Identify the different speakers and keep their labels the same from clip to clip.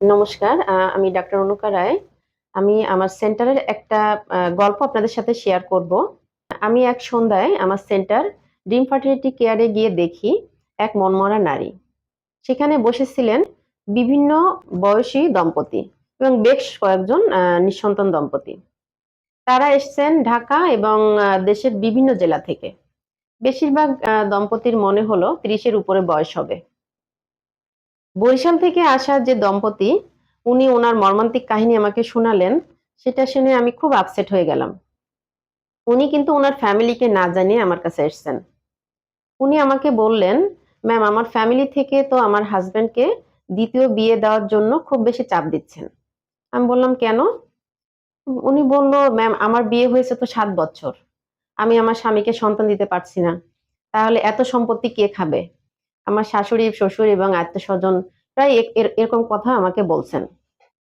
Speaker 1: নমস্কার আমি ডাক্তার অনুকা রায়। আমি আমার সেন্টারের একটা গল্প আপনাদের সাথে শেয়ার করব। আমি এক সন্ধ্যায় আমার সেন্টার ড্রিম ফার্টিলিটি কেয়ারে গিয়ে দেখি এক মনমরা নারী। সেখানে বসেছিলেন বিভিন্ন বয়সী দম্পতি এবং বেশ কয়েকজন নিঃসন্তান দম্পতি। তারা এসেছেন ঢাকা এবং দেশের বিভিন্ন জেলা থেকে। বেশিরভাগ দম্পতির মনে হলো ত্রিশের উপরে বয়স হবে। বরিশাল থেকে আসা যে দম্পতি, উনি ওনার মর্মান্তিক কাহিনী আমাকে শোনালেন, সেটা শুনে আমি খুব আপসেট হয়ে গেলাম। উনি কিন্তু ওনার ফ্যামিলিকে না জানিয়ে আমার কাছে এসেছেন। উনি আমাকে বললেন ম্যাম আমার ফ্যামিলি থেকে তো আমার হাজব্যান্ডকে দ্বিতীয় বিয়ে দেওয়ার জন্য খুব বেশি চাপ দিচ্ছেন। আমি বললাম, কেন? উনি বলল ম্যাম আমার বিয়ে হয়েছে তো সাত বছর। আমি আমার স্বামীকে সন্তান দিতে পারছি না। তাহলে এত সম্পত্তি কে খাবে? আমার শাশুড়ি, শ্বশুর এবং আত্মীয় স্বজন প্রায় এরকম কথা আমাকে বলছেন।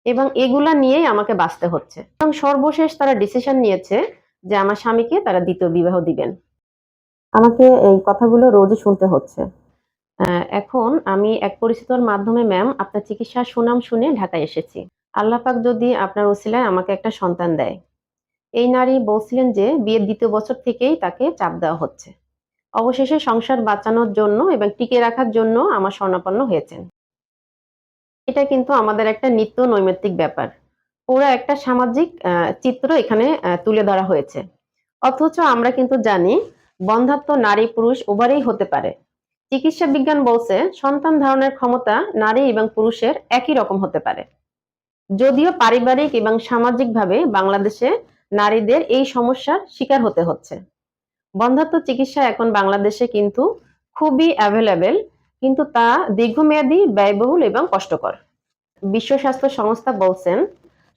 Speaker 1: এবং এগুলা নিয়েই আমাকে বাঁচতে হচ্ছে। এবং সর্বশেষ তারা ডিসিশন নিয়েছে যে আমার স্বামীকে তারা দ্বিতীয় বিবাহ দিবেন। আমাকে এই কথাগুলো রোজই শুনতে হচ্ছে। এখন আমি এক পরিচিতর মাধ্যমে ম্যাম আপনার চিকিৎসার সুনাম শুনে ঢাকায় এসেছি। আল্লাহ পাক যদি আপনার ওসিলায় আমাকে একটা সন্তান দেয়। এই নারী বলছিলেন যে বিয়ের দ্বিতীয় বছর থেকেই তাকে চাপ দেওয়া হচ্ছে। অবশেষে সংসার বাঁচানোর জন্য এবং টিকে রাখার জন্য আমার স্বর্ণাপন্ন হয়েছেন। এটা কিন্তু আমাদের একটা নিত্য নৈমিত্তিক ব্যাপার। পুরো একটা সামাজিক চিত্র এখানে তুলে ধরা হয়েছে। অথচ আমরা কিন্তু জানি বন্ধাত্ব নারী পুরুষ উভয়ই হতে পারে। চিকিৎসা বিজ্ঞান বলছে, সন্তান ধারণের ক্ষমতা নারী এবং পুরুষের একই রকম হতে পারে। যদিও পারিবারিক এবং সামাজিকভাবে বাংলাদেশে নারীদের এই সমস্যার শিকার হতে হচ্ছে। বন্ধাত্ম চিকিৎসা এখন বাংলাদেশে কিন্তু খুবই অ্যাভেলেবেল কিন্তু তা দীর্ঘমেয়াদী, ব্যয়বহুল এবং কষ্টকর। বিশ্ব স্বাস্থ্য সংস্থা বলছেন,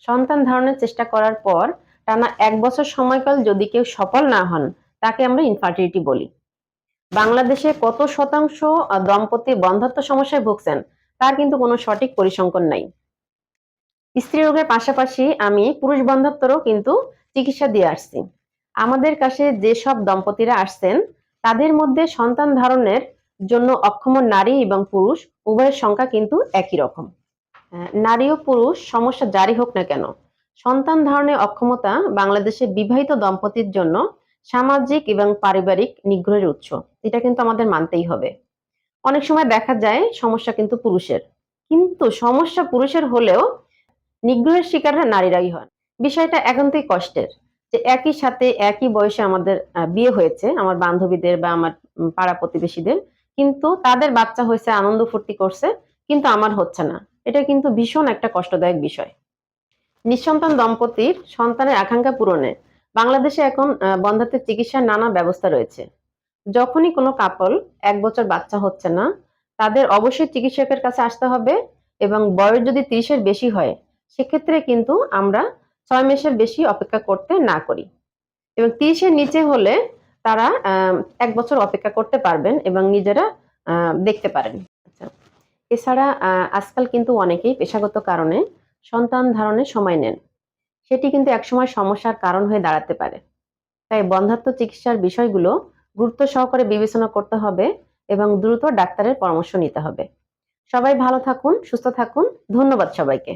Speaker 1: সন্তান ধারণের চেষ্টা করার পর টানা এক বছর সময়কাল যদি কেউ সফল না হন, তাকে আমরা ইনফার্টিলিটি বলি। বাংলাদেশে কত শতাংশ দম্পতি বন্ধত্ব সমস্যায় ভুগছেন, তার কিন্তু কোনো সঠিক পরিসংখ্যান নাই। স্ত্রী রোগের পাশাপাশি আমি পুরুষ বন্ধত্বরও কিন্তু চিকিৎসা দিয়ে আসছি। আমাদের কাছে যেসব দম্পতিরা আসছেন, তাদের মধ্যে সন্তান ধারণের জন্য অক্ষম নারী এবং পুরুষ, উভয়ের সংখ্যা কিন্তু একই রকম। নারী ও পুরুষ সমস্যা জারি হোক না কেন, সন্তান ধারণে অক্ষমতা বাংলাদেশে বিবাহিত দম্পতির জন্য সামাজিক এবং পারিবারিক নিগ্রহের উৎস। এটা কিন্তু আমাদের মানতেই হবে। অনেক সময় দেখা যায় সমস্যা কিন্তু পুরুষের। কিন্তু সমস্যা পুরুষের হলেও নিগ্রহের শিকাররা নারীরাই হন। বিষয়টা একান্তই কষ্টের। যে একই সাথে একই বয়সে আমাদের বিয়ে হয়েছে, আমার বান্ধবীদের বা আমার পাড়া প্রতিবেশীদের কিন্তু তাদের বাচ্চা হয়েছে আনন্দ ফুর্তি করছে কিন্তু আমার হচ্ছে না। এটা কিন্তু ভীষণ একটা কষ্টদায়ক বিষয়। নিঃসন্তান দম্পতির সন্তানের আকাঙ্ক্ষা পূরণে বাংলাদেশে এখন আহ, বন্ধাত্বের চিকিৎসার নানা ব্যবস্থা রয়েছে। যখনই কোনো কাপল এক বছর বাচ্চা হচ্ছে না তাদের অবশ্যই চিকিৎসকের কাছে আসতে হবে এবং বয়স যদি তিরিশের বেশি হয় সেক্ষেত্রে কিন্তু আমরা ছয় মাসের বেশি অপেক্ষা করতে না করি। এবং তিরিশের নিচে হলে তারা এক বছর অপেক্ষা করতে পারবেন এবং নিজেরা দেখতে পারেন। আচ্ছা। এছাড়া আজকাল কিন্তু অনেকেই পেশাগত কারণে সন্তান ধারণে সময় নেন। সেটি কিন্তু একসময় সমস্যার কারণ হয়ে দাঁড়াতে পারে। তাই বন্ধাত্ম চিকিৎসার বিষয়গুলো গুরুত্ব সহকারে বিবেচনা করতে হবে এবং দ্রুত ডাক্তারের পরামর্শ নিতে হবে। সবাই ভালো থাকুন, সুস্থ থাকুন। ধন্যবাদ সবাইকে।